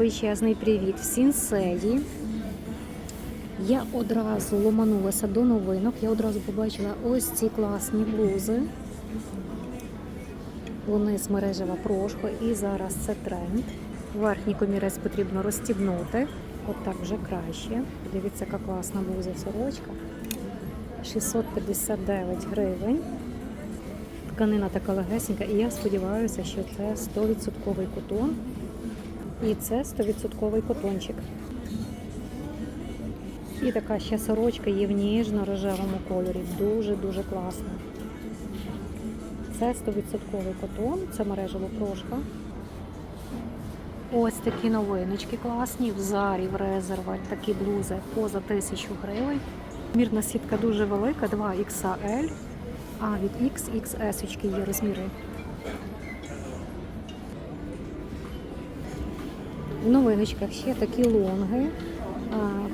величезний привіт в Сінсеї. Я одразу ломанулася до новинок. Я одразу побачила ось ці класні блузи. Вони з мережева прошко і зараз це тренд. Верхній комірець потрібно розстібнути. От так вже краще. Дивіться, яка класна блуза сорочка. 659 гривень. Тканина така легесенька, і я сподіваюся, що це 100% котон. І це 100% котончик. І така ще сорочка є в ніжно-рожевому кольорі. Дуже-дуже класна. Це 100% котон, це мережево прошка. Ось такі новиночки класні. В зарі, в резерваль, такі блузи поза 1000 гривень. Мірна сітка дуже велика, 2XL, а від XXS є розміри. В новиночках ще такі лонги.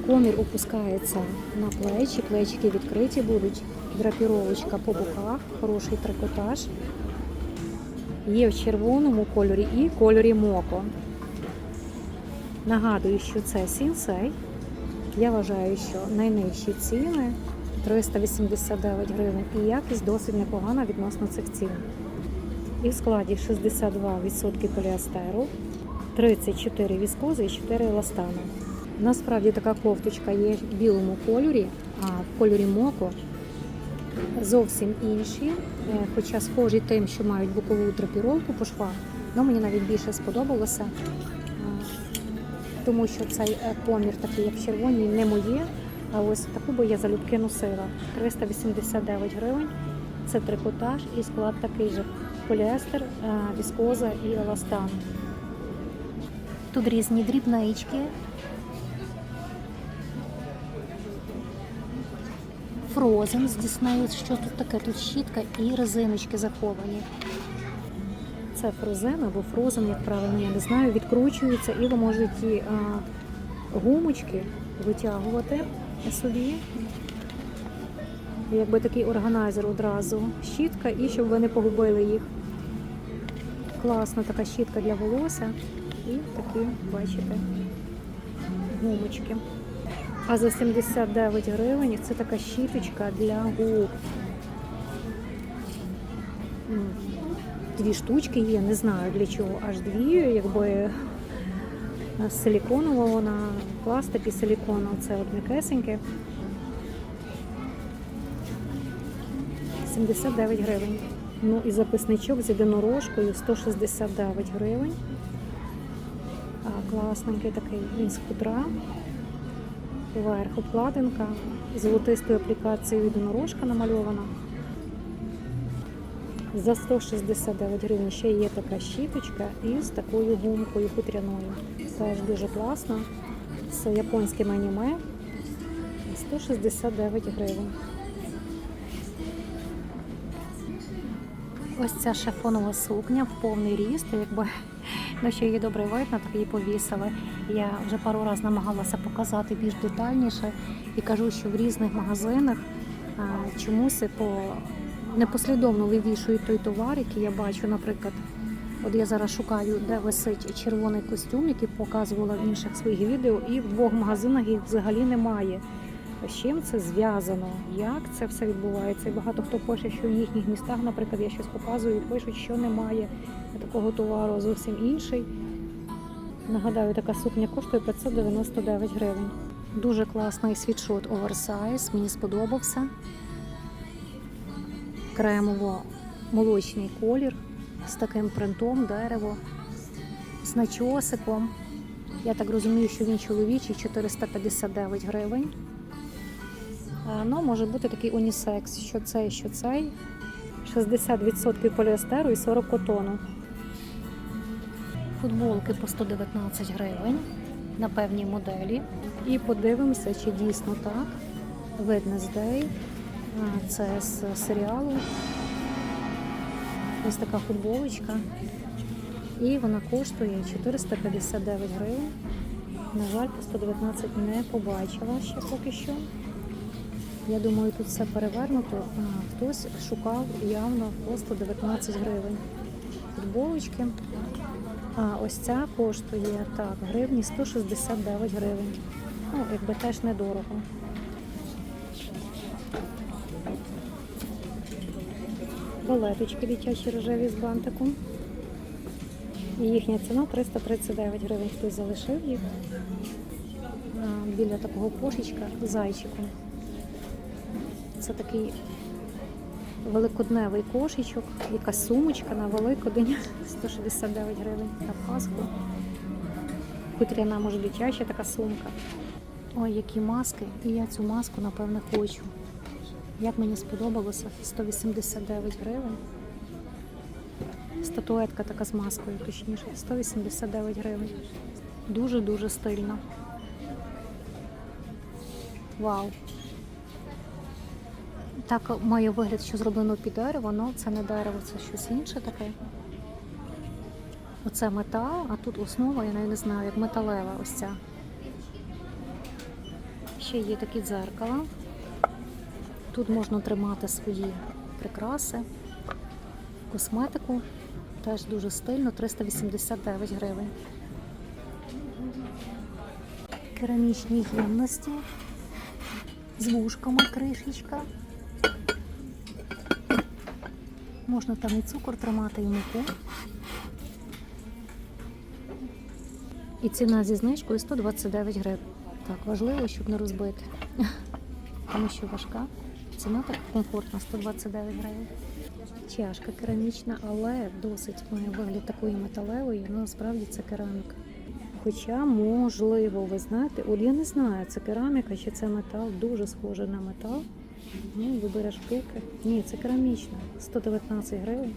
Комір опускається на плечі, плечики відкриті будуть, драпіровочка по боках, хороший трикотаж. Є в червоному кольорі і кольорі моко. Нагадую, що це сінсей. Я вважаю, що найнижчі ціни 389 гривень і якість досить непогана відносно цих цін. І в складі 62% поліастеру, 34 віскози і 4 еластану. Насправді така кофточка є в білому кольорі, а в кольорі моко зовсім інші, е, хоча схожі тим, що мають бокову драпіровку по швах, але мені навіть більше сподобалося, тому що цей е, комір такий, як в червоній, не моє. А ось таку би я залюбки носила. 389 гривень. Це трикотаж і склад такий же. Поліестер, е, віскоза і еластан. Тут різні дрібнички. Фрозен з Діснею. Що тут таке? Тут щітка і резиночки заховані. Це фрозен або фрозен, як правильно, я не знаю. Відкручується і ви можете ті гумочки витягувати собі. Якби такий органайзер одразу. Щітка і щоб ви не погубили їх. Класна така щітка для волосся. І такі, бачите, гумочки. А за 79 гривень це така щіточка для губ. Дві штучки є, не знаю для чого, аж дві, якби силіконова вона, пластик і силікон, це от м'якесеньке. 79 гривень. Ну і записничок з єдинорожкою 169 гривень. Класненький такий він з хутра. Верх обкладинка, золотистою аплікацією єдинорожка намальована. За 169 гривень ще є така щіточка із такою гумкою хутряною. Теж дуже класно. З японським аніме. 169 гривень. Ось ця шифонова сукня в повний ріст, якби ну, що її добре видно, так її повісили. Я вже пару разів намагалася показати більш детальніше і кажу, що в різних магазинах чомусь по непослідовно вивішують той товар, який я бачу, наприклад. От я зараз шукаю, де висить червоний костюм, який показувала в інших своїх відео, і в двох магазинах їх взагалі немає. З чим це зв'язано? Як це все відбувається? І багато хто пише, що в їхніх містах, наприклад, я щось показую, і пишуть, що немає такого товару, зовсім інший. Нагадаю, така сукня коштує 599 гривень. Дуже класний світшот оверсайз, мені сподобався. Кремово-молочний колір з таким принтом, дерево, з начосиком. Я так розумію, що він чоловічий 459 гривень. Ну, може бути такий унісекс, що цей, що цей. 60% поліестеру і 40 котону. Футболки по 119 гривень на певній моделі. І подивимося, чи дійсно так. Wednesday. Це з серіалу. Ось така футболочка. І вона коштує 459 гривень. На жаль, по 119 не побачила ще поки що. Я думаю, тут все перевернуто. Хтось шукав явно по 119 гривень. Футболочки. А ось ця коштує так, гривні 169 гривень. Ну, якби теж недорого. Балеточки дитячі рожеві з бантиком. І їхня ціна 339 гривень. Хтось залишив їх біля такого кошечка зайчиком. Це такий великодневий кошечок, якась сумочка на Великодень 169 гривень на Пасху. Хутряна, може, дитяча така сумка. Ой, які маски. І я цю маску, напевне, хочу. Як мені сподобалося, 189 гривень. Статуетка така з маскою, точніше, 189 гривень. Дуже-дуже стильно. Вау. Так має вигляд, що зроблено під дерево, але це не дерево, це щось інше таке. Оце метал, а тут основа, я навіть не знаю, як металева ось ця. Ще є такі дзеркала. Тут можна тримати свої прикраси, косметику. Теж дуже стильно, 389 гривень. Керамічні ємності з вушками кришечка. Можна там і цукор тримати, і муку. І ціна зі знижкою 129 гривень. Так, важливо, щоб не розбити. Тому що важка. Ціна так комфортна 129 гривень. Чашка керамічна, але досить має вигляд такої металевої, але насправді це кераміка. Хоча, можливо, ви знаєте, от я не знаю, це кераміка чи це метал, дуже схоже на метал. Ну, вибереш штуки. Ні, це керамічна. 119 гривень.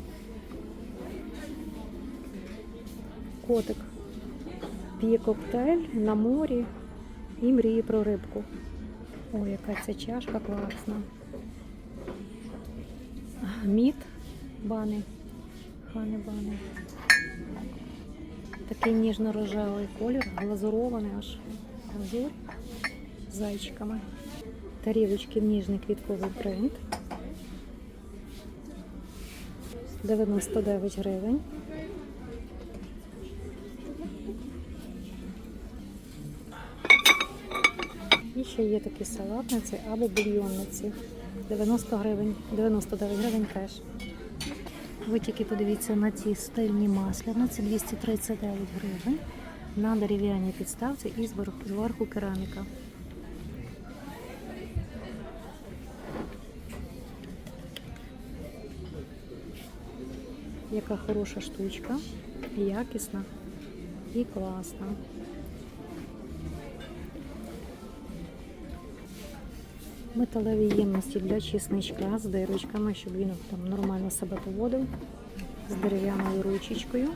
Котик п'є коктейль на морі і мріє про рибку. Ой, яка ця чашка класна. Мід бани. Хани бани. Такий ніжно-рожевий колір, глазурований аж глазурь з зайчиками. Тарілочки в ніжний квітковий принт. 99 гривень. І ще є такі салатниці або бульйонниці. 90 гривень, 99 гривень теж. Ви тільки подивіться на ці стильні масляниці 239 гривень на дерев'яній підставці і зверху кераміка. Яка хороша штучка, якісна і класна. Металеві ємності для чесничка з дирочками, щоб він там нормально себе поводив з дерев'яною ручечкою.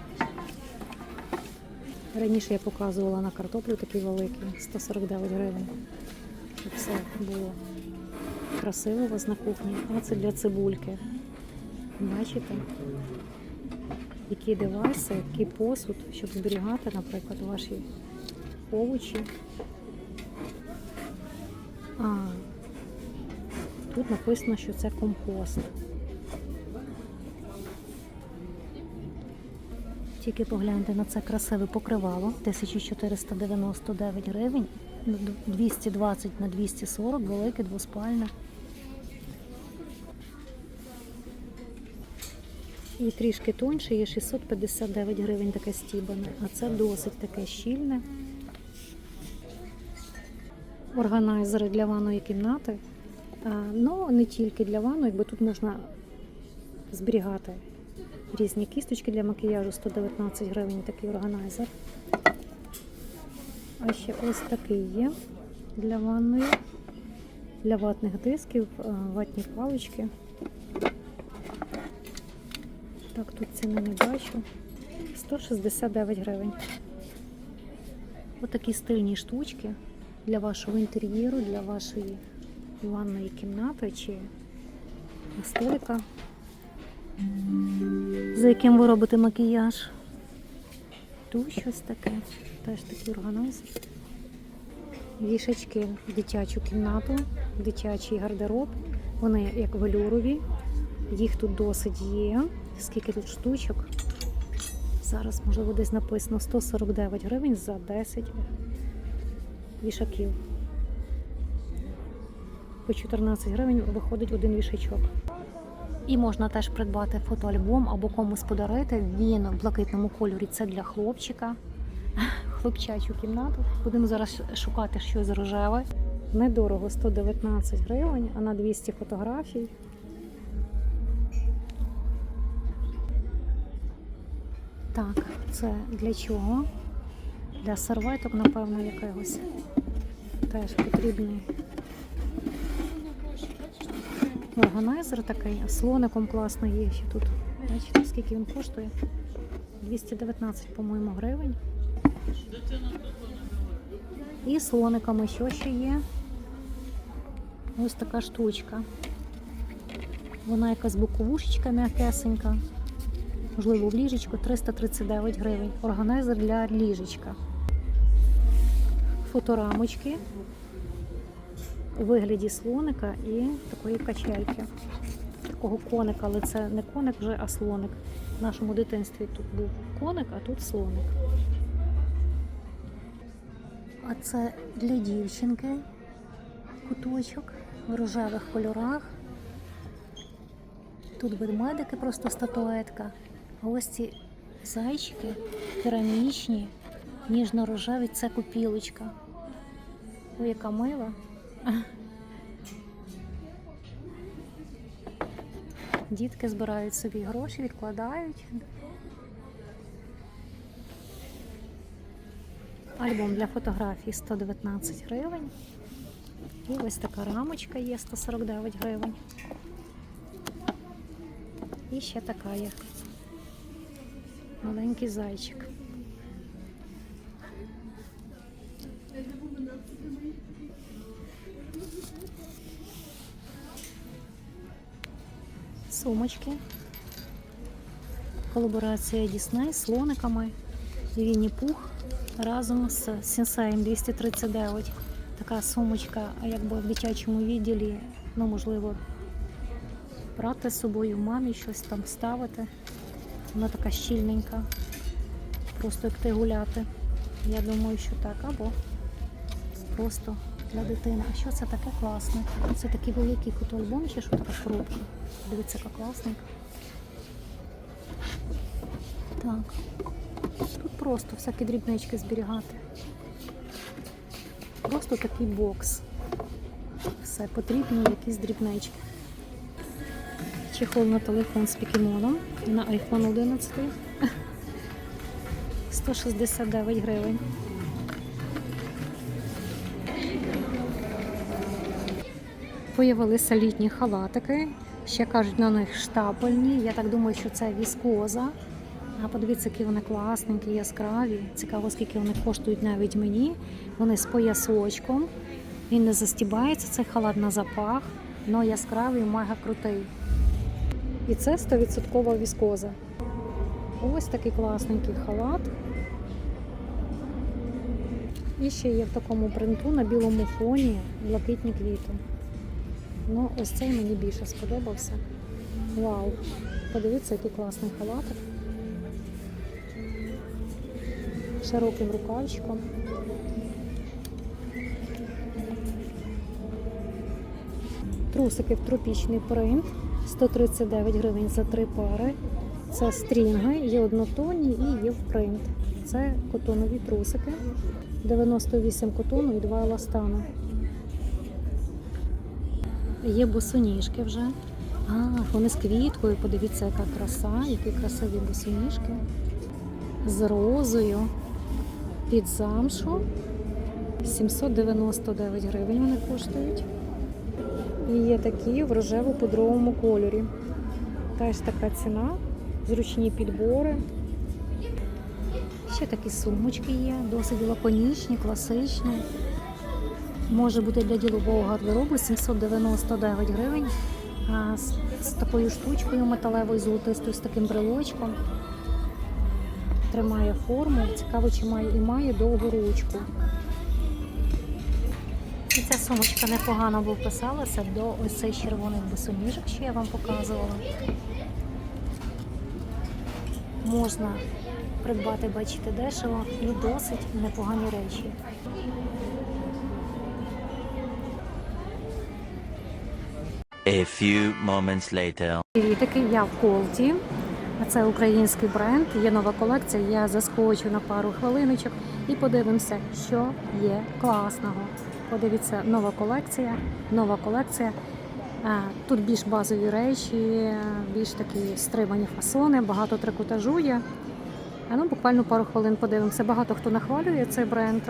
Раніше я показувала на картоплю такий великий, 149 гривень. Щоб все було красиво у вас на кухні. А це для цибульки. Бачите? Які девайси, який посуд, щоб зберігати, наприклад, ваші овочі. А, тут написано, що це компост. Тільки погляньте на це красиве покривало 1499 гривень, 220 на 240, велике, двоспальне. І трішки тоньше є 659 гривень таке стібане, а це досить таке щільне. Органайзери для ванної кімнати. Ну, не тільки для ванної, якби тут можна зберігати різні кісточки для макіяжу 119 гривень такий органайзер. А ще ось такий є для ванної, для ватних дисків, ватні палички. Так, тут ціни не бачу. 169 гривень. Отакі стильні штучки для вашого інтер'єру, для вашої ванної кімнати чи столика, за яким ви робите макіяж. Тут щось таке, теж такий органайзер. Вішачки в дитячу кімнату, дитячий гардероб. Вони як велюрові. Їх тут досить є. Скільки тут штучок? Зараз, можливо, десь написано 149 гривень за 10 вішаків. По 14 гривень виходить один вішачок. І можна теж придбати фотоальбом або комусь подарити. Він в блакитному кольорі це для хлопчика. Хлопчачу кімнату. Будемо зараз шукати щось рожеве. Недорого 119 гривень, а на 200 фотографій. Так, це для чого? Для серветок, напевно, якогось. Теж потрібний органайзер такий, а слоником класний є ще тут. Бачите, скільки він коштує? 219, по-моєму, гривень. І слониками що ще є? Ось така штучка. Вона якась боковушечка м'якесенька. Можливо, в ліжечку 339 гривень. Органайзер для ліжечка. Фоторамочки у вигляді слоника і такої качельки. Такого коника, але це не коник вже, а слоник. В нашому дитинстві тут був коник, а тут слоник. А це для дівчинки куточок в рожевих кольорах. Тут ведмедики, просто статуетка. Ось ці зайчики керамічні, ніжно-рожеві, це купілочка. Ой, яка мила. Дітки збирають собі гроші, відкладають. Альбом для фотографій 119 гривень. І ось така рамочка є 149 гривень. І ще така є. Маленький зайчик. Сумочки. Колаборація Дісней з слониками Вінні Пух разом з Сінсеєм 239. Така сумочка, якби в дитячому відділі, ну, можливо, брати з собою мамі щось там ставити. Вона така щільненька. Просто як ти гуляти. Я думаю, що так, або просто для дитини. А що це таке класне? Це такий великий фотоальбом, чи що така коробка? Дивіться, яка класненька. Так. Тут просто всякі дрібнички зберігати. Просто такий бокс. Все, потрібні якісь дрібнички. Чехол на телефон з покемоном на iPhone 11. 169 гривень. Появилися літні халатики. Ще кажуть, на них штапельні. Я так думаю, що це віскоза. А подивіться, які вони класненькі, яскраві. Цікаво, скільки вони коштують навіть мені. Вони з поясочком. Він не застібається, цей халат на запах, але яскравий, мега крутий. І це 100% віскоза. Ось такий класненький халат. І ще є в такому принту на білому фоні блакитні квіти. Ну, ось цей мені більше сподобався. Вау! Подивіться, який класний халатик. Широким рукавчиком. Трусики в тропічний принт. 139 гривень за три пари. Це стрінги, є однотонні і є в принт. Це котонові трусики. 98 котону і 2 еластану. Є босоніжки вже. А, вони з квіткою. Подивіться, яка краса, які красиві босоніжки. З розою. Під замшу. 799 гривень вони коштують. І є такі в рожево-пудровому кольорі. Теж така ціна, зручні підбори. Ще такі сумочки є, досить лаконічні, класичні. Може бути для ділового гардеробу 799 гривень. А з, з такою штучкою металевою золотистою, з таким брелочком. Тримає форму. Цікаво, чи має і має довгу ручку. І ця сумочка непогано б вписалася до ось цих червоних босоніжок, що я вам показувала. Можна придбати, бачите, дешево і досить непогані речі. A few moments later. Привітики, я в Колті. Це український бренд, є нова колекція. Я заскочу на пару хвилиночок і подивимося, що є класного. Подивіться, нова колекція, нова колекція. Тут більш базові речі, більш такі стримані фасони, багато трикотажу є. Ну, буквально пару хвилин подивимося. Багато хто нахвалює цей бренд.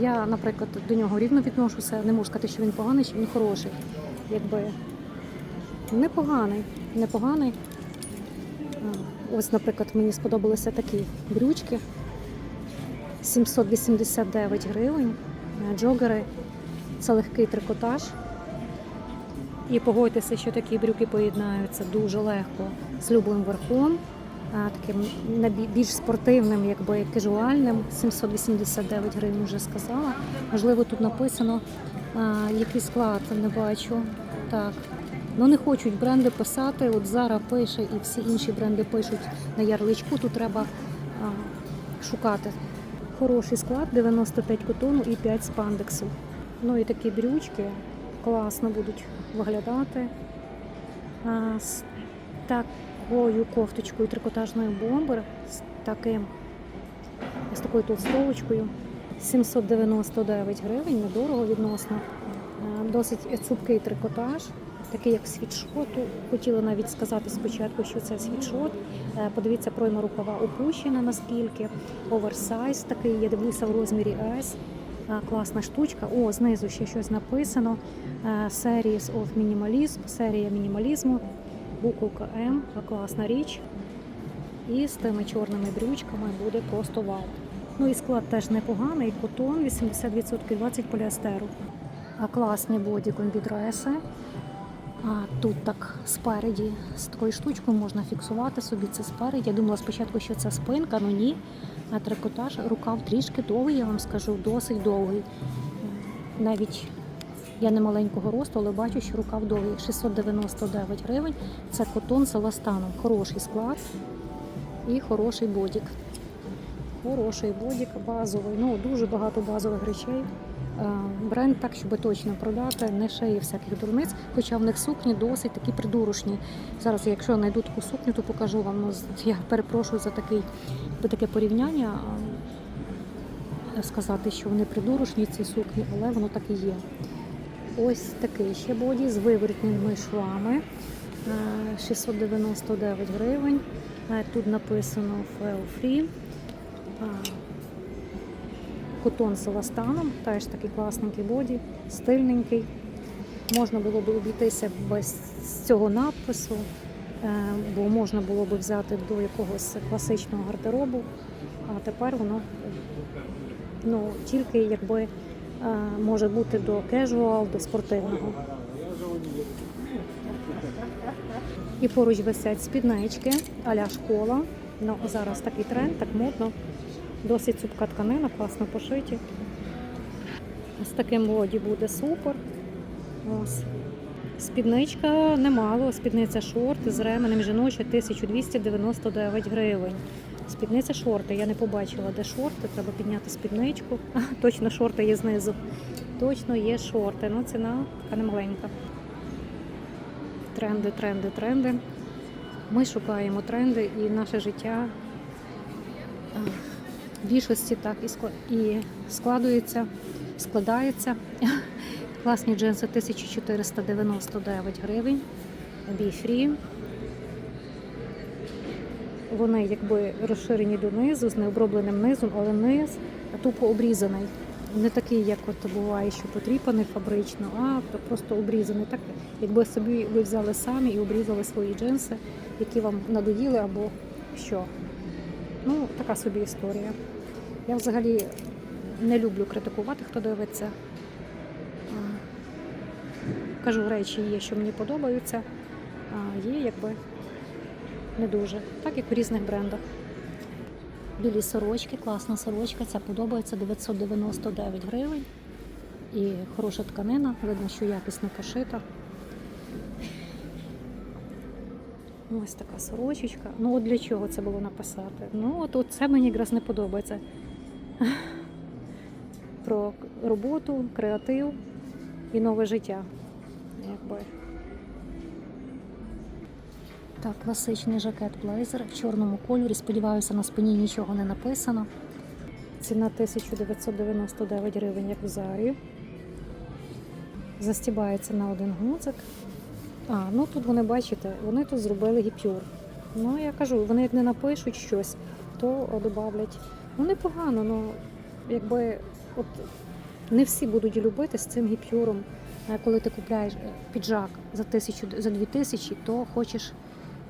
Я, наприклад, до нього рівно відношуся. Не можу сказати, що він поганий, чи він хороший. Якби непоганий, непоганий. Ось, наприклад, мені сподобалися такі брючки. 789 гривень. Джогери. Це легкий трикотаж. І погодьтеся, що такі брюки поєднаються дуже легко з любим верхом, таким більш спортивним, якби кажуальним. 789 гривень вже сказала. Можливо, тут написано, який склад не бачу. Так. Ну не хочуть бренди писати. От Зара пише і всі інші бренди пишуть на ярличку. Тут треба а, шукати. Хороший склад, 95 котону і 5 спандексу. Ну і такі брючки класно будуть виглядати. А, з такою кофточкою трикотажною бомбер, з таким з такою толстовочкою. 799 гривень, недорого відносно. А, Досить цупкий трикотаж, такий як світшоту. Хотіла навіть сказати спочатку, що це світшот. Е, Подивіться, пройма рукава опущена наскільки. Оверсайз такий, я дивлюся в розмірі S. Е, Класна штучка. О, знизу ще щось написано. Е, Series of Minimalism, серія мінімалізму. Буковка М, класна річ. І з тими чорними брючками буде просто вау. Ну і склад теж непоганий. Котон 80% 20 поліастеру. А класні боді комбідреси. А тут так спереді з такою штучкою можна фіксувати собі це спереді. Я думала спочатку, що це спинка, ну ні. А трикотаж, рукав трішки довгий, я вам скажу, досить довгий. Навіть я не маленького росту, але бачу, що рукав довгий. 699 гривень. Це котон з еластаном. Хороший склад і хороший бодік. Хороший бодік, базовий. Ну, дуже багато базових речей. Е, Бренд так, щоб точно продати, не шиє всяких дурниць, хоча в них сукні досить такі придурочні. Зараз, якщо знайду таку сукню, то покажу вам. Ну, я перепрошую за такий, таке порівняння. е, Сказати, що вони придурочні, ці сукні, але воно так і є. Ось такий ще боді з вивертними швами. Е, 699 гривень. Е, Тут написано Fail Free. Е, Котон з еластаном, теж такий класненький боді, стильненький. Можна було б обійтися без цього надпису, е, бо можна було б взяти до якогось класичного гардеробу, а тепер воно ну, тільки якби е, може бути до кежуал, до спортивного. І поруч висять спіднички, аля школа. Ну, зараз такий тренд, так модно. Досить цупка тканина, класно пошиті. З таким боді буде супер. Ось. Спідничка немало, спідниця шорти з ременем жіноча 1299 гривень. Спідниця шорти, я не побачила, де шорти, треба підняти спідничку. А, точно шорти є знизу. Точно є шорти. Ну, ціна така немаленька. Тренди, тренди, тренди. Ми шукаємо тренди і наше життя більшості так і складується, складається. Класні джинси 1499 гривень. Бі-фрі. Вони якби розширені донизу, з необробленим низом, але низ тупо обрізаний. Не такий, як от буває, що потріпаний фабрично, а то просто обрізаний. Так, якби собі ви взяли самі і обрізали свої джинси, які вам надоїли або що. Ну, така собі історія. Я взагалі не люблю критикувати, хто дивиться. Кажу, речі є, що мені подобаються, а є якби не дуже. Так як в різних брендах. Білі сорочки, класна сорочка, ця подобається 999 гривень. І хороша тканина, видно, що якісно пошита. Ось така сорочечка. Ну от для чого це було написати? Ну от, от це мені якраз не подобається. Про роботу, креатив і нове життя. Якби. Так, класичний жакет блейзер в чорному кольорі. Сподіваюся, на спині нічого не написано. Ціна 1999 гривень, як в зарі. Застібається на один гудзик. А, ну тут вони бачите, вони тут зробили гіпюр. Ну я кажу, вони як не напишуть щось, то додавлять. Ну непогано, ну якби от не всі будуть любити з цим гіпюром. Коли ти купляєш е, піджак за тисячу за дві тисячі, то хочеш,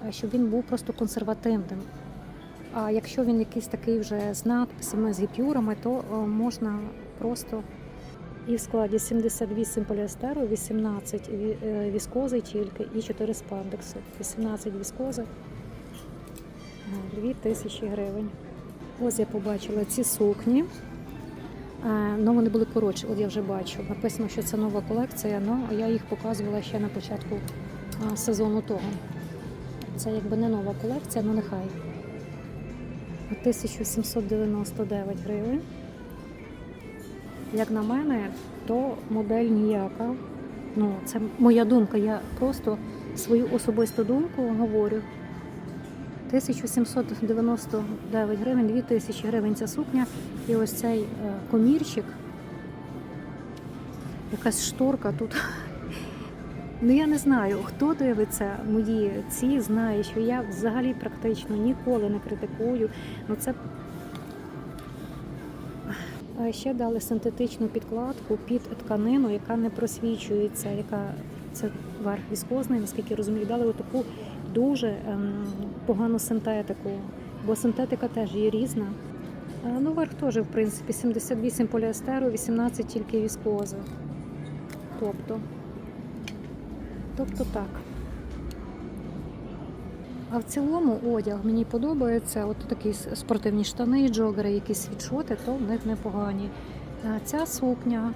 е, щоб він був просто консервативним. А якщо він якийсь такий вже з надписами, з гіпюрами, то е, можна просто і в складі 78 поліестеру, 18 е, віскози тільки і 4 спандексу. 18 віскози, 2 тисячі гривень. Ось я побачила ці сукні. Е, Ну, вони були коротші, от я вже бачу. Написано, що це нова колекція, але я їх показувала ще на початку сезону того. Це якби не нова колекція, ну нехай. 1799 гривень. Як на мене, то модель ніяка. Ну, це моя думка. Я просто свою особисту думку говорю. 1799 гривень, 2000 гривень ця сукня. І ось цей е, комірчик, якась шторка тут. Ну я не знаю, хто дивиться мої ці, знає, що я взагалі практично ніколи не критикую. Ну це ще дали синтетичну підкладку під тканину, яка не просвічується, яка це верх віскозний, наскільки я розумію, дали отаку дуже ем, погану синтетику, бо синтетика теж є різна. Е, Ну, верх теж, в принципі, 78 поліестеру, 18 тільки віскози. Тобто, тобто так. А в цілому одяг мені подобається. От такі спортивні штани, джогери, якісь світшоти, то в них непогані. Ця сукня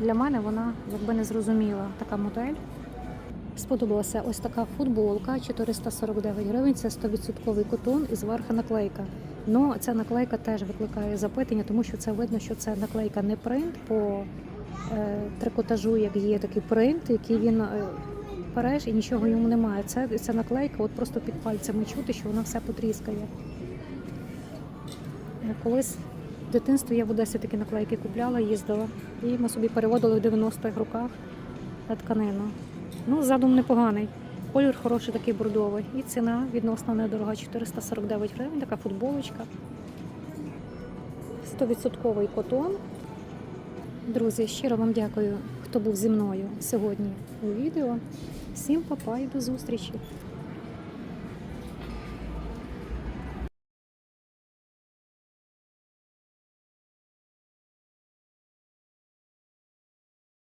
для мене вона якби не зрозуміла така модель. Сподобалася ось така футболка 449 гривень. Це 100% котон і зверху наклейка. Ну, ця наклейка теж викликає запитання, тому що це видно, що це наклейка не принт по е, трикотажу, як є такий принт, який він е, береш і нічого йому немає. Це, це наклейка, от просто під пальцями чути, що вона все потріскає. Колись в дитинстві я в Одесі такі наклейки купляла, їздила, і ми собі переводили в 90-х роках на тканину. Ну, задум непоганий. Колір хороший, такий бордовий. І ціна відносно недорога 449 гривень, така футболочка. 100% котон. Друзі, щиро вам дякую, хто був зі мною сьогодні у відео. Всім па-па і до зустрічі!